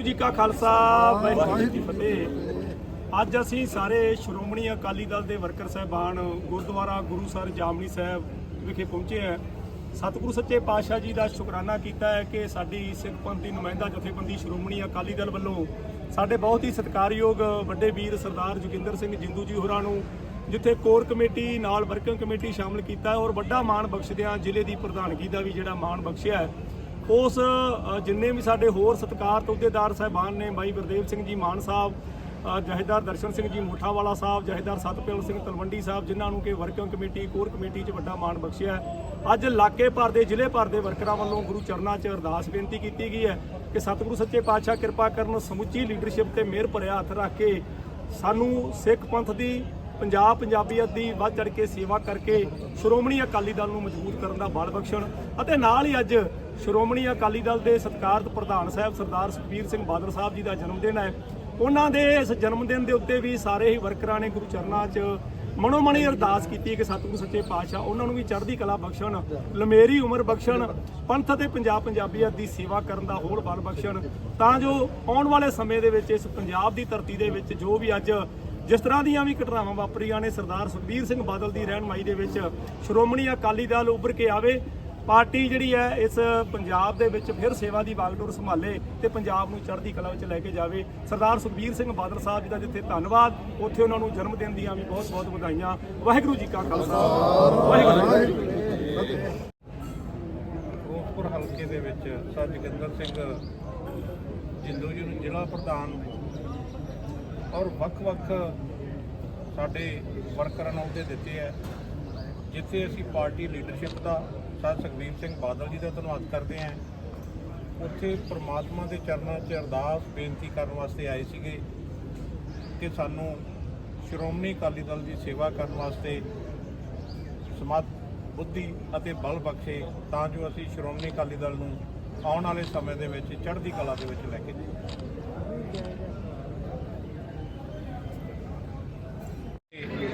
ਵਾਹਿਗੁਰੂ ਜੀ ਕਾ ਖਾਲਸਾ, ਵਾਹਿਗੁਰੂ ਜੀ ਕੀ ਫਤਿਹ। ਅੱਜ ਅਸੀਂ ਸਾਰੇ ਸ਼੍ਰੋਮਣੀ ਅਕਾਲੀ ਦਲ ਦੇ ਵਰਕਰ ਸਹਿਬਾਨ ਗੁਰਦੁਆਰਾ ਗੁਰੂ ਸਰ ਜਾਮਨੀ ਸਾਹਿਬ ਵਿਖੇ ਪਹੁੰਚੇ ਹੈ। ਸਤਿਗੁਰੂ ਸੱਚੇ ਪਾਤਸ਼ਾਹ ਜੀ ਦਾ ਸ਼ੁਕਰਾਨਾ ਕੀਤਾ ਹੈ ਕਿ ਸਾਡੀ ਸਿੱਖ ਪੰਥ ਦੀ ਨੁਮਾਇੰਦਾ ਜਥੇਬੰਦੀ ਸ਼੍ਰੋਮਣੀ ਅਕਾਲੀ ਦਲ ਵੱਲੋਂ ਸਾਡੇ ਬਹੁਤ ਹੀ ਸਤਿਕਾਰਯੋਗ ਵੱਡੇ ਵੀਰ ਸਰਦਾਰ ਜੋਗਿੰਦਰ ਸਿੰਘ ਜਿੰਦੂ ਜੀ ਹੋਰਾਂ ਨੂੰ, ਜਿੱਥੇ ਕੋਰ ਕਮੇਟੀ ਨਾਲ ਵਰਕਿੰਗ ਕਮੇਟੀ ਸ਼ਾਮਲ ਕੀਤਾ ਔਰ ਵੱਡਾ ਮਾਣ ਬਖਸ਼ਦਿਆਂ ਜ਼ਿਲ੍ਹੇ ਦੀ ਪ੍ਰਧਾਨਗੀ ਦਾ ਵੀ ਜਿਹੜਾ ਮਾਣ ਬਖਸ਼ਿਆ ਹੈ ਉਸ ਜਿੰਨੇ ਵੀ ਸਾਡੇ ਹੋਰ ਸਤਿਕਾਰ ਅਹੁਦੇਦਾਰ ਸਾਹਿਬਾਨ ਨੇ ਬਾਈ ਗੁਰਦੇਵ ਸਿੰਘ ਜੀ ਮਾਨ ਸਾਹਿਬ ਅ, ਜਹੇਦਾਰ ਦਰਸ਼ਨ ਸਿੰਘ ਜੀ ਮੋਠਾਵਾਲਾ ਸਾਹਿਬ ਜਹੇਦਾਰ ਸਤਪਾਲ ਸਿੰਘ ਤਲਵੰਡੀ ਸਾਹਿਬ ਜਿਨ੍ਹਾਂ ਨੂੰ ਕਿ ਵਰਕਿੰਗ ਕਮੇਟੀ ਕੋਰ ਕਮੇਟੀ 'ਚ ਵੱਡਾ ਮਾਣ ਬਖਸ਼ਿਆ ਅੱਜ ਇਲਾਕੇ ਭਰ ਦੇ ਜ਼ਿਲ੍ਹੇ ਭਰ ਦੇ ਵਰਕਰਾਂ ਵੱਲੋਂ ਗੁਰੂ ਚਰਨਾਂ 'ਚ ਅਰਦਾਸ ਬੇਨਤੀ ਕੀਤੀ ਗਈ ਹੈ ਕਿ ਸਤਿਗੁਰੂ ਸੱਚੇ ਪਾਤਸ਼ਾਹ ਕਿਰਪਾ ਕਰਨ ਸਮੁੱਚੀ ਲੀਡਰਸ਼ਿਪ ਤੇ ਮਿਹਰ ਭਰਿਆ ਹੱਥ ਰੱਖ ਕੇ ਸਾਨੂੰ ਸਿੱਖ ਪੰਥ ਦੀ ਪੰਜਾਬ ਪੰਜਾਬੀਅਤ ਦੀ ਵੱਧ ਚੜ ਕੇ ਸੇਵਾ ਕਰਕੇ ਸ਼੍ਰੋਮਣੀ ਅਕਾਲੀ ਦਲ ਨੂੰ ਮਜ਼ਬੂਤ ਕਰਨ ਦਾ ਬਲ ਬਖਸ਼ਣ ਅਤੇ ਨਾਲ ਹੀ ਅੱਜ ਸ਼੍ਰੋਮਣੀ ਅਕਾਲੀ ਦਲ ਦੇ ਸਤਿਕਾਰਤ ਪ੍ਰਧਾਨ ਸਾਹਿਬ ਸਰਦਾਰ ਸੁਖਬੀਰ ਸਿੰਘ ਬਾਦਲ ਸਾਹਿਬ ਜੀ ਦਾ ਜਨਮ ਦਿਨ ਹੈ। ਉਹਨਾਂ ਦੇ ਇਸ ਜਨਮ ਦਿਨ ਦੇ ਉੱਤੇ ਵੀ ਸਾਰੇ ਹੀ ਵਰਕਰਾਂ ਨੇ ਗੁਰੂ ਚਰਨਾਂ 'ਚ ਮਨੋਮਣੀ ਅਰਦਾਸ ਕੀਤੀ ਕਿ ਸਤਿਗੁਰੂ ਸੱਚੇ ਪਾਤਸ਼ਾਹ ਉਹਨਾਂ ਨੂੰ ਵੀ ਚੜ੍ਹਦੀ ਕਲਾ ਬਖਸ਼ਣ, ਲਮੇਰੀ ਉਮਰ ਬਖਸ਼ਣ, ਪੰਥ ਅਤੇ ਪੰਜਾਬ ਪੰਜਾਬੀਅਤ ਦੀ ਸੇਵਾ ਕਰਨ ਦਾ ਹੋਰ ਬਲ ਬਖਸ਼ਣ। ਤਾਂ ਜੋ ਆਉਣ ਵਾਲੇ ਸਮੇਂ ਦੇ ਵਿੱਚ ਇਸ ਪੰਜਾਬ ਦੀ ਧਰਤੀ ਦੇ ਵਿੱਚ ਜੋ ਵੀ ਅੱਜ ਜਿਸ ਤਰ੍ਹਾਂ ਦੀਆਂ ਵੀ ਘਟਨਾਵਾਂ ਵਾਪਰੀਆਂ ਨੇ, ਸਰਦਾਰ ਸੁਖਬੀਰ ਸਿੰਘ ਬਾਦਲ ਦੀ ਰਹਿਨਮਾਈ ਦੇ ਵਿੱਚ ਸ਼੍ਰੋਮਣੀ ਅਕਾਲੀ ਦਲ ਉੱਭਰ ਕੇ ਆਵੇ। ਪਾਰਟੀ ਜਿਹੜੀ ਹੈ ਇਸ ਪੰਜਾਬ ਦੇ ਵਿੱਚ ਫਿਰ ਸੇਵਾ ਦੀ ਵਾਗਡੋਰ ਸੰਭਾਲੇ ਤੇ ਪੰਜਾਬ ਨੂੰ ਚੜ੍ਹਦੀ ਕਲਾ ਵਿੱਚ ਲੈ ਕੇ ਜਾਵੇ। ਸਰਦਾਰ ਸੁਖਬੀਰ ਸਿੰਘ ਬਾਦਲ ਸਾਹਿਬ ਜੀ ਦਾ ਜਿੱਥੇ ਧੰਨਵਾਦ, ਉੱਥੇ ਉਹਨਾਂ ਨੂੰ ਜਨਮ ਦਿਨ ਦੀਆਂ ਵੀ ਬਹੁਤ ਬਹੁਤ ਵਧਾਈਆਂ। ਵਾਹਿਗੁਰੂ ਜੀ ਕਾ ਖਾਲਸਾ। ਵਾਹਿਗੁਰੂ ਜੀ ਕੀ ਹਲਕੇ ਦੇ ਵਿੱਚ ਸਰ ਜੋਗਿੰਦਰ ਸਿੰਘ ਜਿੰਦੂ ਜੀ ਨੂੰ ਜ਼ਿਲ੍ਹਾ ਪ੍ਰਧਾਨ ਔਰ ਵੱਖ-ਵੱਖ ਸਾਡੇ ਵਰਕਰਾਂ ਨੂੰ ਅਹੁਦੇ ਦਿੱਤੇ ਹੈ, ਜਿੱਥੇ ਅਸੀਂ ਪਾਰਟੀ ਲੀਡਰਸ਼ਿਪ ਦਾ ਸਰ ਸੁਖਬੀਰ ਸਿੰਘ ਬਾਦਲ ਜੀ ਦਾ ਧੰਨਵਾਦ ਕਰਦੇ ਹਾਂ। ਉੱਥੇ ਪ੍ਰਮਾਤਮਾ ਦੇ ਚਰਨਾਂ 'ਚ ਅਰਦਾਸ, ਬੇਨਤੀ ਕਰਨ ਵਾਸਤੇ ਆਏ ਸੀਗੇ ਕਿ ਸਾਨੂੰ ਸ਼੍ਰੋਮਣੀ ਅਕਾਲੀ ਦਲ ਦੀ ਸੇਵਾ ਕਰਨ ਵਾਸਤੇ ਸਮਤ, ਬੁੱਧੀ ਅਤੇ ਬਲ ਬਖਸ਼ੇ ਤਾਂ ਜੋ ਅਸੀਂ ਸ਼੍ਰੋਮਣੀ ਅਕਾਲੀ ਦਲ ਨੂੰ ਆਉਣ ਵਾਲੇ ਸਮੇਂ ਦੇ ਵਿੱਚ, ਚੜ੍ਹਦੀ ਕਲਾ ਦੇ ਵਿੱਚ ਲੈ ਕੇ ਜਾਈਏ।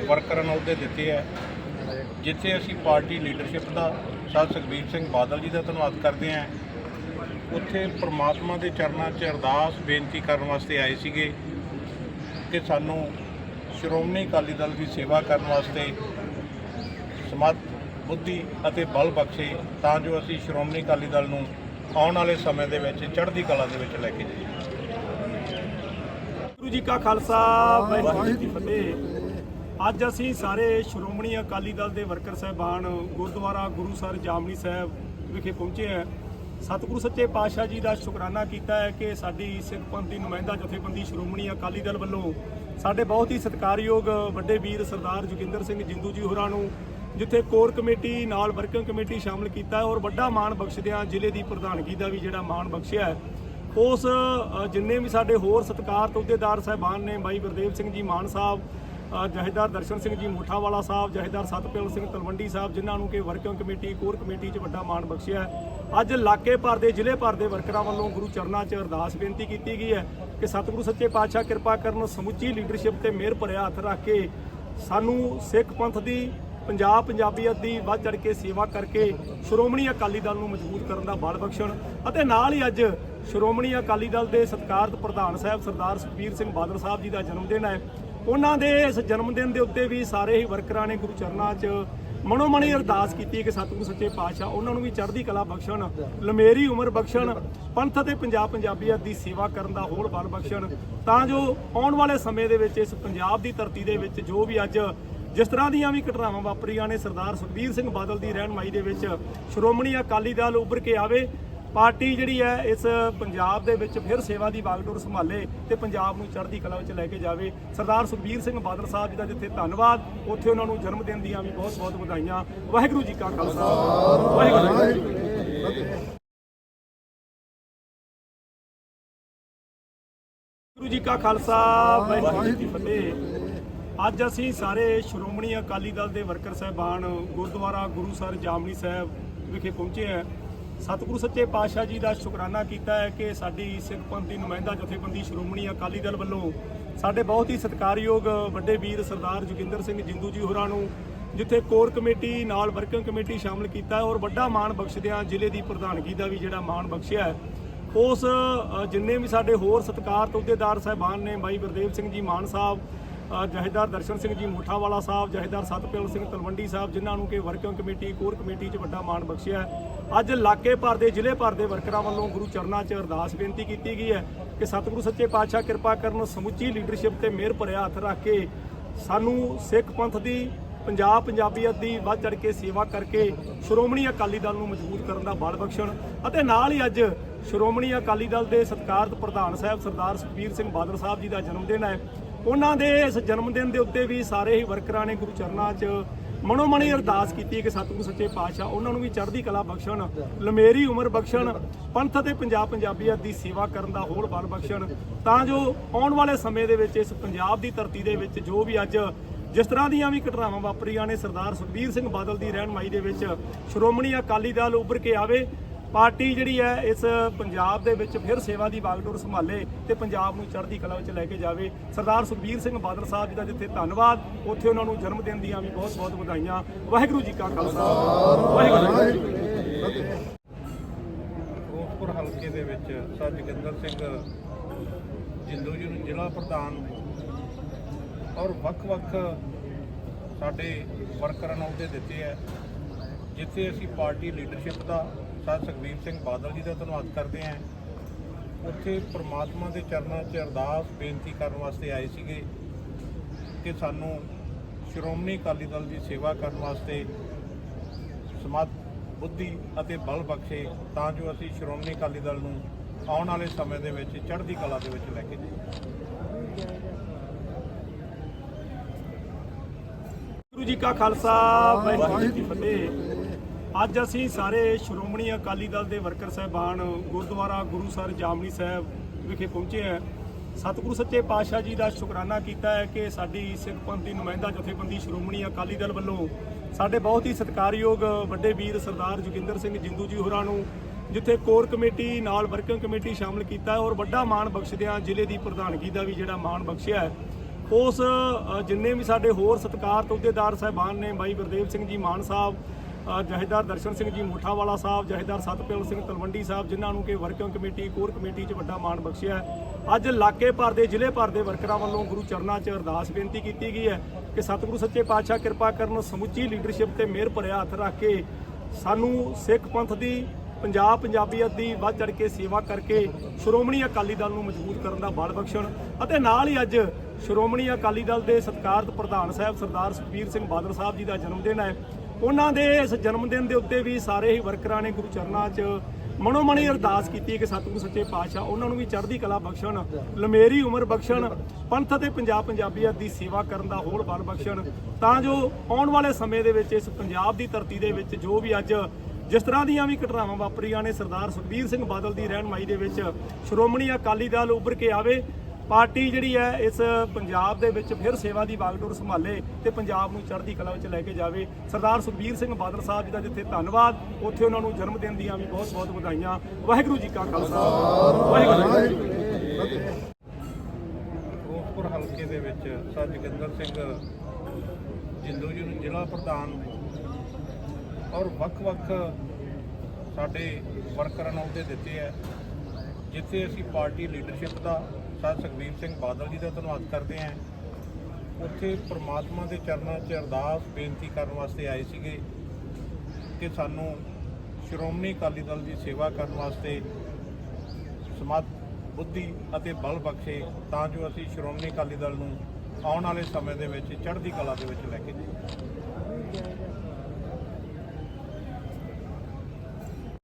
ਵਰਕਰਾਂ ਨੂੰ ਅਹੁਦੇ ਦਿੱਤੇ ਹੈ ਜਿੱਥੇ ਅਸੀਂ ਪਾਰਟੀ ਲੀਡਰਸ਼ਿਪ ਦਾ ਸਰ ਸੁਖਬੀਰ ਸਿੰਘ ਬਾਦਲ ਜੀ ਦਾ ਧੰਨਵਾਦ ਕਰਦੇ ਹਾਂ। ਉੱਥੇ ਪ੍ਰਮਾਤਮਾ ਦੇ ਚਰਨਾਂ 'ਚ ਅਰਦਾਸ ਬੇਨਤੀ ਕਰਨ ਵਾਸਤੇ ਆਏ ਸੀਗੇ ਕਿ ਸਾਨੂੰ ਸ਼੍ਰੋਮਣੀ ਅਕਾਲੀ ਦਲ ਦੀ ਸੇਵਾ ਕਰਨ ਵਾਸਤੇ ਸਮਤ ਬੁੱਧੀ ਅਤੇ ਬਲ ਬਖਸ਼ੇ ਤਾਂ ਜੋ ਅਸੀਂ ਸ਼੍ਰੋਮਣੀ ਅਕਾਲੀ ਦਲ ਨੂੰ ਆਉਣ ਵਾਲੇ ਸਮੇਂ ਦੇ ਵਿੱਚ, ਚੜ੍ਹਦੀ ਕਲਾ ਦੇ ਵਿੱਚ ਲੈ ਕੇ ਜਾਈਏ। ਗੁਰੂ ਜੀ ਕਾ ਖਾਲਸਾ, ਵਾਹਿਗੁਰੂ ਜੀ ਕੀ ਫਤਿਹ। ਅੱਜ ਅਸੀਂ ਸਾਰੇ ਸ਼੍ਰੋਮਣੀ ਅਕਾਲੀ ਦਲ ਦੇ ਵਰਕਰ ਸਹਿਬਾਨ ਗੁਰਦੁਆਰਾ ਗੁਰੂਸਰ ਜਾਮਨੀ ਸਾਹਿਬ ਵਿਖੇ ਪਹੁੰਚੇ ਹੈ। ਸਤਿਗੁਰੂ ਸੱਚੇ ਪਾਤਸ਼ਾਹ ਜੀ ਦਾ ਸ਼ੁਕਰਾਨਾ ਕੀਤਾ ਹੈ ਕਿ ਸਾਡੀ ਸਿੱਖ ਪੰਥ ਦੀ ਨੁਮਾਇੰਦਾ ਜਥੇਬੰਦੀ ਸ਼੍ਰੋਮਣੀ ਅਕਾਲੀ ਦਲ ਵੱਲੋਂ ਸਾਡੇ ਬਹੁਤ ਹੀ ਸਤਿਕਾਰਯੋਗ ਵੱਡੇ ਵੀਰ ਸਰਦਾਰ ਜੋਗਿੰਦਰ ਸਿੰਘ ਜਿੰਦੂ ਜੀ ਹੋਰਾਂ ਨੂੰ, ਜਿੱਥੇ ਕੋਰ ਕਮੇਟੀ ਨਾਲ ਵਰਕਿੰਗ ਕਮੇਟੀ ਸ਼ਾਮਲ ਕੀਤਾ ਔਰ ਵੱਡਾ ਮਾਣ ਬਖਸ਼ਦਿਆਂ ਜ਼ਿਲ੍ਹੇ ਦੀ ਪ੍ਰਧਾਨਗੀ ਦਾ ਵੀ ਜਿਹੜਾ ਮਾਣ ਬਖਸ਼ਿਆ ਉਸ ਜਿੰਨੇ ਵੀ ਸਾਡੇ ਹੋਰ ਸਤਿਕਾਰ ਅਹੁਦੇਦਾਰ ਸਾਹਿਬਾਨ ਨੇ ਬਾਈ ਗੁਰਦੇਵ ਸਿੰਘ ਜੀ ਮਾਨ ਸਾਹਿਬ ਜਹੇਦਾਰ ਦਰਸ਼ਨ ਸਿੰਘ ਜੀ ਮੋਠਾਵਾਲਾ ਸਾਹਿਬ, ਜਹੇਦਾਰ ਸਤਪਾਲ ਸਿੰਘ ਤਲਵੰਡੀ ਸਾਹਿਬ, ਜਿਨ੍ਹਾਂ ਨੂੰ ਕਿ ਵਰਕਿੰਗ ਕਮੇਟੀ, ਕੋਰ ਕਮੇਟੀ 'ਚ ਵੱਡਾ ਮਾਣ ਬਖਸ਼ਿਆ ਅੱਜ ਇਲਾਕੇ ਭਰ ਦੇ, ਜ਼ਿਲ੍ਹੇ ਭਰ ਦੇ ਵਰਕਰਾਂ ਵੱਲੋਂ ਗੁਰੂ ਚਰਨਾਂ 'ਚ ਅਰਦਾਸ ਬੇਨਤੀ ਕੀਤੀ ਗਈ ਹੈ ਕਿ ਸਤਿਗੁਰੂ ਸੱਚੇ ਪਾਤਸ਼ਾਹ ਕਿਰਪਾ ਕਰਨ ਸਮੁੱਚੀ ਲੀਡਰਸ਼ਿਪ ਤੇ ਮਿਹਰ ਭਰਿਆ ਹੱਥ ਰੱਖ ਕੇ ਸਾਨੂੰ ਸਿੱਖ ਪੰਥ ਦੀ, ਪੰਜਾਬ ਪੰਜਾਬੀਅਤ ਦੀ ਵੱਧ ਚੜ ਕੇ ਸੇਵਾ ਕਰਕੇ ਸ਼੍ਰੋਮਣੀ ਅਕਾਲੀ ਦਲ ਨੂੰ ਮਜ਼ਬੂਤ ਕਰਨ ਦਾ ਬਲ ਬਖਸ਼ਣ ਅਤੇ ਨਾਲ ਹੀ ਅੱਜ ਸ਼੍ਰੋਮਣੀ ਅਕਾਲੀ ਦਲ ਦੇ ਸਤਿਕਾਰਤ ਪ੍ਰਧਾਨ ਸਾਹਿਬ ਸਰਦਾਰ ਸੁਖਬੀਰ ਸਿੰਘ ਬਾਦਲ ਸਾਹਿਬ ਜੀ ਦਾ ਜਨਮ ਦਿਨ ਹੈ। ਉਹਨਾਂ ਦੇ ਇਸ ਜਨਮ ਦਿਨ ਦੇ ਉੱਤੇ ਵੀ ਸਾਰੇ ਹੀ ਵਰਕਰਾਂ ਨੇ ਗੁਰੂ ਚਰਨਾਂ 'ਚ ਮਨੋਮਣੀ ਅਰਦਾਸ ਕੀਤੀ ਕਿ ਸਤਿਗੁਰੂ ਸੱਚੇ ਪਾਤਸ਼ਾਹ ਉਹਨਾਂ ਨੂੰ ਵੀ ਚੜ੍ਹਦੀ ਕਲਾ ਬਖਸ਼ਣ, ਲਮੇਰੀ ਉਮਰ ਬਖਸ਼ਣ, ਪੰਥ ਅਤੇ ਪੰਜਾਬ ਪੰਜਾਬੀਅਤ ਦੀ ਸੇਵਾ ਕਰਨ ਦਾ ਹੋਰ ਬਲ ਬਖਸ਼ਣ। ਤਾਂ ਜੋ ਆਉਣ ਵਾਲੇ ਸਮੇਂ ਦੇ ਵਿੱਚ ਇਸ ਪੰਜਾਬ ਦੀ ਧਰਤੀ ਦੇ ਵਿੱਚ ਜੋ ਵੀ ਅੱਜ ਜਿਸ ਤਰ੍ਹਾਂ ਦੀਆਂ ਵੀ ਘਟਨਾਵਾਂ ਵਾਪਰੀਆਂ ਨੇ, ਸਰਦਾਰ ਸੁਖਬੀਰ ਸਿੰਘ ਬਾਦਲ ਦੀ ਰਹਿਨਮਾਈ ਦੇ ਵਿੱਚ ਸ਼੍ਰੋਮਣੀ ਅਕਾਲੀ ਦਲ ਉੱਭਰ ਕੇ ਆਵੇ ਪਾਰਟੀ ਜਿਹੜੀ ਹੈ, ਇਸ ਪੰਜਾਬ ਦੇ ਵਿੱਚ ਫਿਰ ਸੇਵਾ ਦੀ ਵਾਗਡੋਰ ਸੰਭਾਲੇ ਤੇ ਪੰਜਾਬ ਨੂੰ ਚੜ੍ਹਦੀ ਕਲਾ ਵਿੱਚ ਲੈ ਕੇ ਜਾਵੇ। ਸਰਦਾਰ ਸੁਖਬੀਰ ਸਿੰਘ ਬਾਦਲ ਸਾਹਿਬ ਜੀ ਦਾ ਜਿੱਥੇ ਧੰਨਵਾਦ, ਉੱਥੇ ਉਹਨਾਂ ਨੂੰ ਜਨਮ ਦਿਨ ਦੀਆਂ ਵੀ ਬਹੁਤ ਬਹੁਤ ਵਧਾਈਆਂ। ਵਾਹਿਗੁਰੂ ਜੀ ਕਾ ਖਾਲਸਾ। ਵਾਹਿਗੁਰੂ ਜੀ ਕੀ ਫਤਿਹ। ਵਾਹਿਗੁਰੂ ਜੀ ਕਾ ਖਾਲਸਾ, ਵਾਹਿਗੁਰੂ ਜੀ ਕੀ ਫਤਿਹ। ਅੱਜ ਅਸੀਂ ਸਾਰੇ ਸ਼੍ਰੋਮਣੀ ਅਕਾਲੀ ਦਲ ਦੇ ਵਰਕਰ ਸਹਿਬਾਨ ਗੁਰਦੁਆਰਾ ਗੁਰੂਸਰ ਜਾਮਨੀ ਸਾਹਿਬ ਵਿਖੇ ਪਹੁੰਚੇ ਹੈ। ਸਤਿਗੁਰੂ ਸੱਚੇ ਪਾਤਸ਼ਾਹ ਜੀ ਦਾ ਸ਼ੁਕਰਾਨਾ ਕੀਤਾ ਹੈ ਕਿ ਸਾਡੀ ਸਿੱਖ ਪੰਥ ਦੀ ਨੁਮਾਇੰਦਾ ਜਥੇਬੰਦੀ ਸ਼੍ਰੋਮਣੀ ਅਕਾਲੀ ਦਲ ਵੱਲੋਂ ਸਾਡੇ ਬਹੁਤ ਹੀ ਸਤਿਕਾਰਯੋਗ ਵੱਡੇ ਵੀਰ ਸਰਦਾਰ ਜੋਗਿੰਦਰ ਸਿੰਘ ਜਿੰਦੂ ਜੀ ਹੋਰਾਂ ਨੂੰ, ਜਿੱਥੇ ਕੋਰ ਕਮੇਟੀ ਨਾਲ ਵਰਕਿੰਗ ਕਮੇਟੀ ਸ਼ਾਮਲ ਕੀਤਾ ਔਰ ਵੱਡਾ ਮਾਣ ਬਖਸ਼ਦਿਆਂ ਜ਼ਿਲ੍ਹੇ ਦੀ ਪ੍ਰਧਾਨਗੀ ਦਾ ਵੀ ਜਿਹੜਾ ਮਾਣ ਬਖਸ਼ਿਆ ਉਸ ਜਿੰਨੇ ਵੀ ਸਾਡੇ ਹੋਰ ਸਤਿਕਾਰਤ ਅਹੁਦੇਦਾਰ ਸਾਹਿਬਾਨ ਨੇ, ਬਾਈ ਗੁਰਦੇਵ ਸਿੰਘ ਜੀ ਮਾਨ ਸਾਹਿਬ ਜਹੇਦਾਰ ਦਰਸ਼ਨ ਸਿੰਘ ਜੀ ਮੋਠਾਵਾਲਾ ਸਾਹਿਬ, ਜਹੇਦਾਰ ਸਤਪਾਲ ਸਿੰਘ ਤਲਵੰਡੀ ਸਾਹਿਬ, ਜਿਨ੍ਹਾਂ ਨੂੰ ਕਿ ਵਰਕਿੰਗ ਕਮੇਟੀ, ਕੋਰ ਕਮੇਟੀ 'ਚ ਵੱਡਾ ਮਾਣ ਬਖਸ਼ਿਆ ਅੱਜ ਇਲਾਕੇ ਭਰ ਦੇ, ਜ਼ਿਲ੍ਹੇ ਭਰ ਦੇ ਵਰਕਰਾਂ ਵੱਲੋਂ ਗੁਰੂ ਚਰਨਾਂ 'ਚ ਅਰਦਾਸ ਬੇਨਤੀ ਕੀਤੀ ਗਈ ਹੈ ਕਿ ਸਤਿਗੁਰੂ ਸੱਚੇ ਪਾਤਸ਼ਾਹ ਕਿਰਪਾ ਕਰਨ ਸਮੁੱਚੀ ਲੀਡਰਸ਼ਿਪ ਤੇ ਮਿਹਰ ਭਰਿਆ ਹੱਥ ਰੱਖ ਕੇ ਸਾਨੂੰ ਸਿੱਖ ਪੰਥ ਦੀ, ਪੰਜਾਬ ਪੰਜਾਬੀਅਤ ਦੀ ਵੱਧ ਚੜ ਕੇ ਸੇਵਾ ਕਰਕੇ ਸ਼੍ਰੋਮਣੀ ਅਕਾਲੀ ਦਲ ਨੂੰ ਮਜ਼ਬੂਤ ਕਰਨ ਦਾ ਬਲ ਬਖਸ਼ਣ ਅਤੇ ਨਾਲ ਹੀ ਅੱਜ ਸ਼੍ਰੋਮਣੀ ਅਕਾਲੀ ਦਲ ਦੇ ਸਤਿਕਾਰਤ ਪ੍ਰਧਾਨ ਸਾਹਿਬ ਸਰਦਾਰ ਸੁਖਬੀਰ ਸਿੰਘ ਬਾਦਲ ਸਾਹਿਬ ਜੀ ਦਾ ਜਨਮ ਦਿਨ ਹੈ। ਉਹਨਾਂ ਦੇ ਇਸ ਜਨਮ ਦਿਨ ਦੇ ਉੱਤੇ ਵੀ ਸਾਰੇ ਹੀ ਵਰਕਰਾਂ ਨੇ ਗੁਰੂ ਚਰਨਾਂ 'ਚ ਮਨੋਮਣੀ ਅਰਦਾਸ ਕੀਤੀ ਕਿ ਸਤਿਗੁਰੂ ਸੱਚੇ ਪਾਤਸ਼ਾਹ ਉਹਨਾਂ ਨੂੰ ਵੀ ਚੜ੍ਹਦੀ ਕਲਾ ਬਖਸ਼ਣ, ਲਮੇਰੀ ਉਮਰ ਬਖਸ਼ਣ, ਪੰਥ ਅਤੇ ਪੰਜਾਬ ਪੰਜਾਬੀਅਤ ਦੀ ਸੇਵਾ ਕਰਨ ਦਾ ਹੋਰ ਬਲ ਬਖਸ਼ਣ। ਤਾਂ ਜੋ ਆਉਣ ਵਾਲੇ ਸਮੇਂ ਦੇ ਵਿੱਚ ਇਸ ਪੰਜਾਬ ਦੀ ਧਰਤੀ ਦੇ ਵਿੱਚ ਜੋ ਵੀ ਅੱਜ ਜਿਸ ਤਰ੍ਹਾਂ ਦੀਆਂ ਵੀ ਘਟਨਾਵਾਂ ਵਾਪਰੀਆਂ ਨੇ, ਸਰਦਾਰ ਸੁਖਬੀਰ ਸਿੰਘ ਬਾਦਲ ਦੀ ਰਹਿਨਮਾਈ ਦੇ ਵਿੱਚ ਸ਼੍ਰੋਮਣੀ ਅਕਾਲੀ ਦਲ ਉੱਭਰ ਕੇ ਆਵੇ। ਪਾਰਟੀ ਜਿਹੜੀ ਹੈ ਇਸ ਪੰਜਾਬ ਦੇ ਵਿੱਚ ਫਿਰ ਸੇਵਾ ਦੀ ਬਾਗਡੋਰ ਸੰਭਾਲੇ ਤੇ ਪੰਜਾਬ ਨੂੰ ਚੜ੍ਹਦੀ ਕਲਾ ਵਿੱਚ ਲੈ ਕੇ ਜਾਵੇ। ਸਰਦਾਰ ਸੁਖਬੀਰ ਸਿੰਘ ਬਾਦਲ ਸਾਹਿਬ ਜੀ ਦਾ ਜਿੱਥੇ ਧੰਨਵਾਦ, ਉੱਥੇ ਉਹਨਾਂ ਨੂੰ ਜਨਮ ਦਿਨ ਦੀਆਂ ਵੀ ਬਹੁਤ ਬਹੁਤ ਵਧਾਈਆਂ। ਵਾਹਿਗੁਰੂ ਜੀ ਕਾ ਖਾਲਸਾ। ਵਾਹਿਗੁਰੂ ਜੀ ਕੀ ਫਤਿਹ। ਫਿਰੋਜ਼ਪੁਰ ਹਲਕੇ ਦੇ ਵਿੱਚ ਸਰ ਜੋਗਿੰਦਰ ਸਿੰਘ ਜਿੰਦੂ ਜੀ ਨੂੰ ਜ਼ਿਲ੍ਹਾ ਪ੍ਰਧਾਨ ਔਰ ਵੱਖ-ਵੱਖ ਸਾਡੇ ਵਰਕਰਾਂ ਨੂੰ ਅਹੁਦੇ ਦਿੱਤੇ ਹੈ, ਜਿੱਥੇ ਅਸੀਂ ਪਾਰਟੀ ਲੀਡਰਸ਼ਿਪ ਦਾ ਸਰ ਸੁਖਬੀਰ ਸਿੰਘ ਬਾਦਲ ਜੀ ਦਾ ਧੰਨਵਾਦ ਕਰਦੇ ਹਾਂ। ਉੱਥੇ ਪ੍ਰਮਾਤਮਾ ਦੇ ਚਰਨਾਂ 'ਚ ਅਰਦਾਸ, ਬੇਨਤੀ ਕਰਨ ਵਾਸਤੇ ਆਏ ਸੀਗੇ ਕਿ ਸਾਨੂੰ ਸ਼੍ਰੋਮਣੀ ਅਕਾਲੀ ਦਲ ਦੀ ਸੇਵਾ ਕਰਨ ਵਾਸਤੇ ਸਮਤ ਬੁੱਧੀ ਅਤੇ ਬਲ ਬਖਸ਼ੇ ਤਾਂ ਜੋ ਅਸੀਂ ਸ਼੍ਰੋਮਣੀ ਅਕਾਲੀ ਦਲ ਨੂੰ ਆਉਣ ਵਾਲੇ ਸਮੇਂ ਦੇ ਵਿੱਚ, ਚੜ੍ਹਦੀ ਕਲਾ ਦੇ ਵਿੱਚ ਲੈ ਕੇ ਜਾਈਏ। ਗੁਰੂ ਜੀ ਕਾ ਖਾਲਸਾ, ਵਾਹਿਗੁਰੂ ਜੀ ਕੀ ਫਤਿਹ। ਅੱਜ ਅਸੀਂ ਸਾਰੇ ਸ਼੍ਰੋਮਣੀ ਅਕਾਲੀ ਦਲ ਦੇ ਵਰਕਰ ਸਹਿਬਾਨ ਗੁਰਦੁਆਰਾ ਗੁਰੂ ਸਰ ਜਾਮਨੀ ਸਾਹਿਬ ਵਿਖੇ ਪਹੁੰਚੇ ਹੈ। ਸਤਿਗੁਰੂ ਸੱਚੇ ਪਾਤਸ਼ਾਹ ਜੀ ਦਾ ਸ਼ੁਕਰਾਨਾ ਕੀਤਾ ਹੈ ਕਿ ਸਾਡੀ ਸਿੱਖ ਪੰਥ ਦੀ ਨੁਮਾਇੰਦਾ ਜਥੇਬੰਦੀ ਸ਼੍ਰੋਮਣੀ ਅਕਾਲੀ ਦਲ ਵੱਲੋਂ ਸਾਡੇ ਬਹੁਤ ਹੀ ਸਤਿਕਾਰਯੋਗ ਵੱਡੇ ਵੀਰ ਸਰਦਾਰ ਜੋਗਿੰਦਰ ਸਿੰਘ ਜਿੰਦੂ ਜੀ ਹੋਰਾਂ ਨੂੰ, ਜਿੱਥੇ ਕੋਰ ਕਮੇਟੀ ਨਾਲ ਵਰਕਿੰਗ ਕਮੇਟੀ ਸ਼ਾਮਲ ਕੀਤਾ ਹੈ ਔਰ ਵੱਡਾ ਮਾਣ ਬਖਸ਼ਦਿਆਂ ਜ਼ਿਲ੍ਹੇ ਦੀ ਪ੍ਰਧਾਨਗੀ ਦਾ ਵੀ ਜਿਹੜਾ ਮਾਣ ਬਖਸ਼ਿਆ ਹੈ। ਉਸ ਜਿੰਨੇ ਵੀ ਸਾਡੇ ਹੋਰ ਸਤਿਕਾਰਤ ਅਹੁਦੇਦਾਰ ਸਾਹਿਬਾਨ ਨੇ ਬਾਈ ਗੁਰਦੇਵ ਸਿੰਘ ਜੀ ਮਾਨ ਸਾਹਿਬ ਜਹੇਦਾਰ ਦਰਸ਼ਨ ਸਿੰਘ ਜੀ ਮੋਠਾਵਾਲਾ ਸਾਹਿਬ, ਜਹੇਦਾਰ ਸਤਪਾਲ ਸਿੰਘ ਤਲਵੰਡੀ ਸਾਹਿਬ, ਜਿਨ੍ਹਾਂ ਨੂੰ ਕਿ ਵਰਕਿੰਗ ਕਮੇਟੀ ਕੋਰ ਕਮੇਟੀ 'ਚ ਵੱਡਾ ਮਾਣ ਬਖਸ਼ਿਆ ਅੱਜ ਇਲਾਕੇ ਭਰ ਦੇ, ਜ਼ਿਲ੍ਹੇ ਭਰ ਦੇ ਵਰਕਰਾਂ ਵੱਲੋਂ ਗੁਰੂ ਚਰਨਾਂ 'ਚ ਅਰਦਾਸ ਬੇਨਤੀ ਕੀਤੀ ਗਈ ਹੈ ਕਿ ਸਤਿਗੁਰੂ ਸੱਚੇ ਪਾਤਸ਼ਾਹ ਕਿਰਪਾ ਕਰਨ ਸਮੁੱਚੀ ਲੀਡਰਸ਼ਿਪ ਤੇ ਮਿਹਰ ਭਰਿਆ ਹੱਥ ਰੱਖ ਕੇ ਸਾਨੂੰ ਸਿੱਖ ਪੰਥ ਦੀ, ਪੰਜਾਬ ਪੰਜਾਬੀਅਤ ਦੀ ਵੱਧ ਚੜ ਕੇ ਸੇਵਾ ਕਰਕੇ ਸ਼੍ਰੋਮਣੀ ਅਕਾਲੀ ਦਲ ਨੂੰ ਮਜ਼ਬੂਤ ਕਰਨ ਦਾ ਬਲ ਬਖਸ਼ਣ ਅਤੇ ਨਾਲ ਹੀ ਅੱਜ ਸ਼੍ਰੋਮਣੀ ਅਕਾਲੀ ਦਲ ਦੇ ਸਤਿਕਾਰਤ ਪ੍ਰਧਾਨ ਸਾਹਿਬ ਸਰਦਾਰ ਸੁਖਬੀਰ ਸਿੰਘ ਬਾਦਲ ਸਾਹਿਬ ਜੀ ਦਾ ਜਨਮ ਦਿਨ ਹੈ। ਉਹਨਾਂ ਦੇ ਇਸ ਜਨਮ ਦਿਨ ਦੇ ਉੱਤੇ ਵੀ ਸਾਰੇ ਹੀ ਵਰਕਰਾਂ ਨੇ ਗੁਰੂ ਚਰਨਾਂ 'ਚ ਮਨੋਮਣੀ ਅਰਦਾਸ ਕੀਤੀ ਕਿ ਸਤਿਗੁਰੂ ਸੱਚੇ ਪਾਤਸ਼ਾਹ ਉਹਨਾਂ ਨੂੰ ਵੀ ਚੜ੍ਹਦੀ ਕਲਾ ਬਖਸ਼ਣ, ਲਮੇਰੀ ਉਮਰ ਬਖਸ਼ਣ, ਪੰਥ ਅਤੇ ਪੰਜਾਬ ਪੰਜਾਬੀਅਤ ਦੀ ਸੇਵਾ ਕਰਨ ਦਾ ਹੋਰ ਬਲ ਬਖਸ਼ਣ। ਤਾਂ ਜੋ ਆਉਣ ਵਾਲੇ ਸਮੇਂ ਦੇ ਵਿੱਚ ਇਸ ਪੰਜਾਬ ਦੀ ਧਰਤੀ ਦੇ ਵਿੱਚ ਜੋ ਵੀ ਅੱਜ ਜਿਸ ਤਰ੍ਹਾਂ ਦੀਆਂ ਵੀ ਘਟਨਾਵਾਂ ਵਾਪਰੀਆਂ ਨੇ, ਸਰਦਾਰ ਸੁਖਬੀਰ ਸਿੰਘ ਬਾਦਲ ਦੀ ਰਹਿਨਮਾਈ ਦੇ ਵਿੱਚ ਸ਼੍ਰੋਮਣੀ ਅਕਾਲੀ ਦਲ ਉੱਭਰ ਕੇ ਆਵੇ। ਪਾਰਟੀ ਜਿਹੜੀ ਹੈ ਇਸ ਪੰਜਾਬ ਦੇ ਵਿੱਚ ਫਿਰ ਸੇਵਾ ਦੀ ਵਾਗਡੋਰ ਸੰਭਾਲੇ ਤੇ ਪੰਜਾਬ ਨੂੰ ਚੜ੍ਹਦੀ ਕਲਾ ਵਿੱਚ ਲੈ ਕੇ ਜਾਵੇ। ਸਰਦਾਰ ਸੁਖਬੀਰ ਸਿੰਘ ਬਾਦਲ ਸਾਹਿਬ ਜੀ ਦਾ ਜਿੱਥੇ ਧੰਨਵਾਦ, ਉੱਥੇ ਉਹਨਾਂ ਨੂੰ ਜਨਮ ਦਿਨ ਦੀਆਂ ਵੀ ਬਹੁਤ ਬਹੁਤ ਵਧਾਈਆਂ। ਵਾਹਿਗੁਰੂ ਜੀ ਕਾ ਖਾਲਸਾ। ਵਾਹਿਗੁਰੂ ਜੀ ਕੀ ਫਤਿਹ। ਫਿਰੋਜ਼ਪੁਰ ਹਲਕੇ ਦੇ ਵਿੱਚ ਸਰ ਜੋਗਿੰਦਰ ਸਿੰਘ ਜਿੰਦੂ ਜੀ ਨੂੰ ਜ਼ਿਲ੍ਹਾ ਪ੍ਰਧਾਨ ਔਰ ਵੱਖ-ਵੱਖ ਸਾਡੇ ਵਰਕਰਾਂ ਨੂੰ ਉਹਦੇ ਦਿੱਤੇ ਹੈ, ਜਿੱਥੇ ਅਸੀਂ ਪਾਰਟੀ ਲੀਡਰਸ਼ਿਪ ਦਾ ਸਰ ਸੁਖਬੀਰ ਸਿੰਘ ਬਾਦਲ ਜੀ ਦਾ ਧੰਨਵਾਦ ਕਰਦੇ ਹਾਂ। ਉੱਥੇ ਪ੍ਰਮਾਤਮਾ ਦੇ ਚਰਨਾਂ 'ਚ ਅਰਦਾਸ, ਬੇਨਤੀ ਕਰਨ ਵਾਸਤੇ ਆਏ ਸੀਗੇ ਕਿ ਸਾਨੂੰ ਸ਼੍ਰੋਮਣੀ ਅਕਾਲੀ ਦਲ ਦੀ ਸੇਵਾ ਕਰਨ ਵਾਸਤੇ ਸਮਤ, ਬੁੱਧੀ ਅਤੇ ਬਲ ਬਖਸ਼ੇ ਤਾਂ ਜੋ ਅਸੀਂ ਸ਼੍ਰੋਮਣੀ ਅਕਾਲੀ ਦਲ ਨੂੰ ਆਉਣ ਵਾਲੇ ਸਮੇਂ ਦੇ ਵਿੱਚ, ਚੜ੍ਹਦੀ ਕਲਾ ਦੇ ਵਿੱਚ ਲੈ ਕੇ ਜਾਈਏ।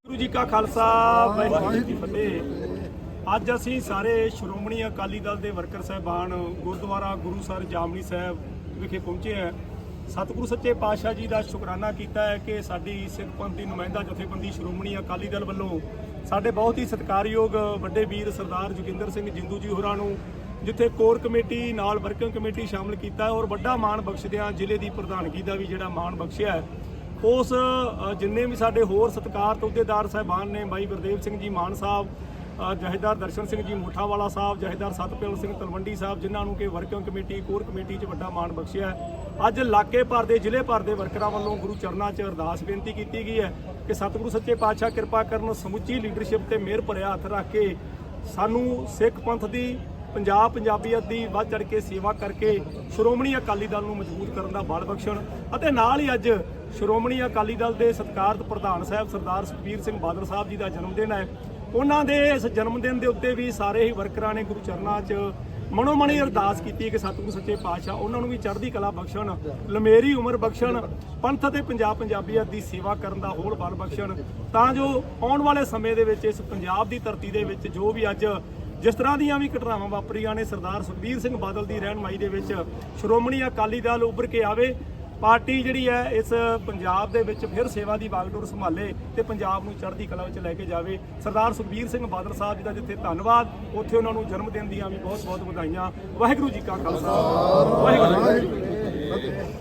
ਗੁਰੂ ਜੀ ਕਾ ਖਾਲਸਾ, ਵਾਹਿਗੁਰੂ ਜੀ ਕੀ ਫਤਿਹ। ਅੱਜ ਅਸੀਂ ਸਾਰੇ ਸ਼੍ਰੋਮਣੀ ਅਕਾਲੀ ਦਲ ਦੇ ਵਰਕਰ ਸਹਿਬਾਨ ਗੁਰਦੁਆਰਾ ਗੁਰੂ ਸਰ ਜਾਮਨੀ ਸਾਹਿਬ ਵਿਖੇ ਪਹੁੰਚੇ ਹਾਂ। ਸਤਿਗੁਰੂ ਸੱਚੇ ਪਾਤਸ਼ਾਹ ਜੀ ਦਾ ਸ਼ੁਕਰਾਨਾ ਕੀਤਾ ਹੈ ਕਿ ਸਾਡੀ ਸਿੱਖ ਪੰਥ ਦੀ ਨੁਮਾਇੰਦਾ ਜਥੇਬੰਦੀ ਸ਼੍ਰੋਮਣੀ ਅਕਾਲੀ ਦਲ ਵੱਲੋਂ ਸਾਡੇ ਬਹੁਤ ਹੀ ਸਤਿਕਾਰਯੋਗ ਵੱਡੇ ਵੀਰ ਸਰਦਾਰ ਜੋਗਿੰਦਰ ਸਿੰਘ ਜਿੰਦੂ ਜੀ ਹੋਰਾਂ ਨੂੰ, ਜਿੱਥੇ ਕੋਰ ਕਮੇਟੀ ਨਾਲ ਵਰਕਿੰਗ ਕਮੇਟੀ ਸ਼ਾਮਲ ਕੀਤਾ ਔਰ ਵੱਡਾ ਮਾਣ ਬਖਸ਼ਦਿਆਂ ਜ਼ਿਲ੍ਹੇ ਦੀ ਪ੍ਰਧਾਨਗੀ ਦਾ ਵੀ ਜਿਹੜਾ ਮਾਣ ਬਖਸ਼ਿਆ ਹੈ। ਉਸ ਜਿੰਨੇ ਵੀ ਸਾਡੇ ਹੋਰ ਸਤਿਕਾਰ ਅਹੁਦੇਦਾਰ ਸਾਹਿਬਾਨ ਨੇ ਬਾਈ ਗੁਰਦੇਵ ਸਿੰਘ ਜੀ ਮਾਨ ਸਾਹਿਬ ਅ, ਜਥੇਦਾਰ ਦਰਸ਼ਨ ਸਿੰਘ ਜੀ ਮੋਠਾਵਾਲਾ ਸਾਹਿਬ ਜਥੇਦਾਰ ਸਤਪਾਲ ਸਿੰਘ ਤਲਵੰਡੀ ਸਾਹਿਬ ਜਿਨ੍ਹਾਂ ਨੂੰ ਕਿ ਵਰਕਿੰਗ ਕਮੇਟੀ ਕੋਰ ਕਮੇਟੀ 'ਚ ਵੱਡਾ ਮਾਣ ਬਖਸ਼ਿਆ ਅੱਜ ਇਲਾਕੇ ਭਰ ਦੇ ਜ਼ਿਲ੍ਹੇ ਭਰ ਦੇ ਵਰਕਰਾਂ ਵੱਲੋਂ ਗੁਰੂ ਚਰਨਾਂ 'ਚ ਅਰਦਾਸ ਬੇਨਤੀ ਕੀਤੀ ਗਈ ਹੈ ਕਿ ਸਤਿਗੁਰੂ ਸੱਚੇ ਪਾਤਸ਼ਾਹ ਕਿਰਪਾ ਕਰਨ ਸਮੁੱਚੀ ਲੀਡਰਸ਼ਿਪ ਤੇ ਮਿਹਰ ਭਰਿਆ ਹੱਥ ਰੱਖ ਕੇ ਸਾਨੂੰ ਸਿੱਖ ਪੰਥ ਦੀ ਪੰਜਾਬ ਪੰਜਾਬੀਅਤ ਦੀ ਵੱਧ ਚੜ ਕੇ ਸੇਵਾ ਕਰਕੇ ਸ਼੍ਰੋਮਣੀ ਅਕਾਲੀ ਦਲ ਨੂੰ ਮਜ਼ਬੂਤ ਕਰਨ ਦਾ ਬਲ ਬਖਸ਼ਣ ਅਤੇ ਨਾਲ ਹੀ ਅੱਜ ਸ਼੍ਰੋਮਣੀ ਅਕਾਲੀ ਦਲ ਦੇ ਸਤਿਕਾਰਤ ਪ੍ਰਧਾਨ ਸਾਹਿਬ ਸਰਦਾਰ ਸੁਖਬੀਰ ਸਿੰਘ ਬਾਦਲ ਸਾਹਿਬ ਜੀ ਦਾ ਜਨਮ ਦਿਨ ਹੈ। ਉਹਨਾਂ ਦੇ ਇਸ ਜਨਮ ਦਿਨ ਦੇ ਉੱਤੇ ਵੀ ਸਾਰੇ ਹੀ ਵਰਕਰਾਂ ਨੇ ਗੁਰੂ ਚਰਨਾਂ 'ਚ ਮਨੋ ਮਣੀ ਅਰਦਾਸ ਕੀਤੀ ਕਿ ਸਤਿਗੁਰੂ ਸੱਚੇ ਪਾਤਸ਼ਾਹ ਉਹਨਾਂ ਨੂੰ ਵੀ ਚੜ੍ਹਦੀ ਕਲਾ ਬਖਸ਼ਣ, ਲਮੇਰੀ ਉਮਰ ਬਖਸ਼ਣ, ਪੰਥ ਅਤੇ ਪੰਜਾਬ ਪੰਜਾਬੀਅਤ ਦੀ ਸੇਵਾ ਕਰਨ ਦਾ ਹੋਰ ਬਲ ਬਖਸ਼ਣ। ਤਾਂ ਜੋ ਆਉਣ ਵਾਲੇ ਸਮੇਂ ਦੇ ਵਿੱਚ ਇਸ ਪੰਜਾਬ ਦੀ ਧਰਤੀ ਦੇ ਵਿੱਚ ਜੋ ਵੀ ਅੱਜ ਜਿਸ ਤਰ੍ਹਾਂ ਦੀਆਂ ਵੀ ਘਟਨਾਵਾਂ ਵਾਪਰੀਆਂ ਨੇ, ਸਰਦਾਰ ਸੁਖਬੀਰ ਸਿੰਘ ਬਾਦਲ ਦੀ ਰਹਿਨਮਾਈ ਦੇ ਵਿੱਚ ਸ਼੍ਰੋਮਣੀ ਅਕਾਲੀ ਦਲ ਉੱਭਰ ਕੇ ਆਵੇ। ਪਾਰਟੀ ਜਿਹੜੀ ਹੈ, ਇਸ ਪੰਜਾਬ ਦੇ ਵਿੱਚ ਫਿਰ ਸੇਵਾ ਦੀ ਵਾਗਡੋਰ ਸੰਭਾਲੇ ਤੇ ਪੰਜਾਬ ਨੂੰ ਚੜ੍ਹਦੀ ਕਲਾ ਵਿੱਚ ਲੈ ਕੇ ਜਾਵੇ। ਸਰਦਾਰ ਸੁਖਬੀਰ ਸਿੰਘ ਬਾਦਲ ਸਾਹਿਬ ਜੀ ਦਾ ਜਿੱਥੇ ਧੰਨਵਾਦ, ਉੱਥੇ ਉਹਨਾਂ ਨੂੰ ਜਨਮ ਦਿਨ ਦੀਆਂ ਵੀ ਬਹੁਤ ਬਹੁਤ ਵਧਾਈਆਂ। ਵਾਹਿਗੁਰੂ ਜੀ ਕਾ ਖਾਲਸਾ। ਵਾਹਿਗੁਰੂ ਜੀ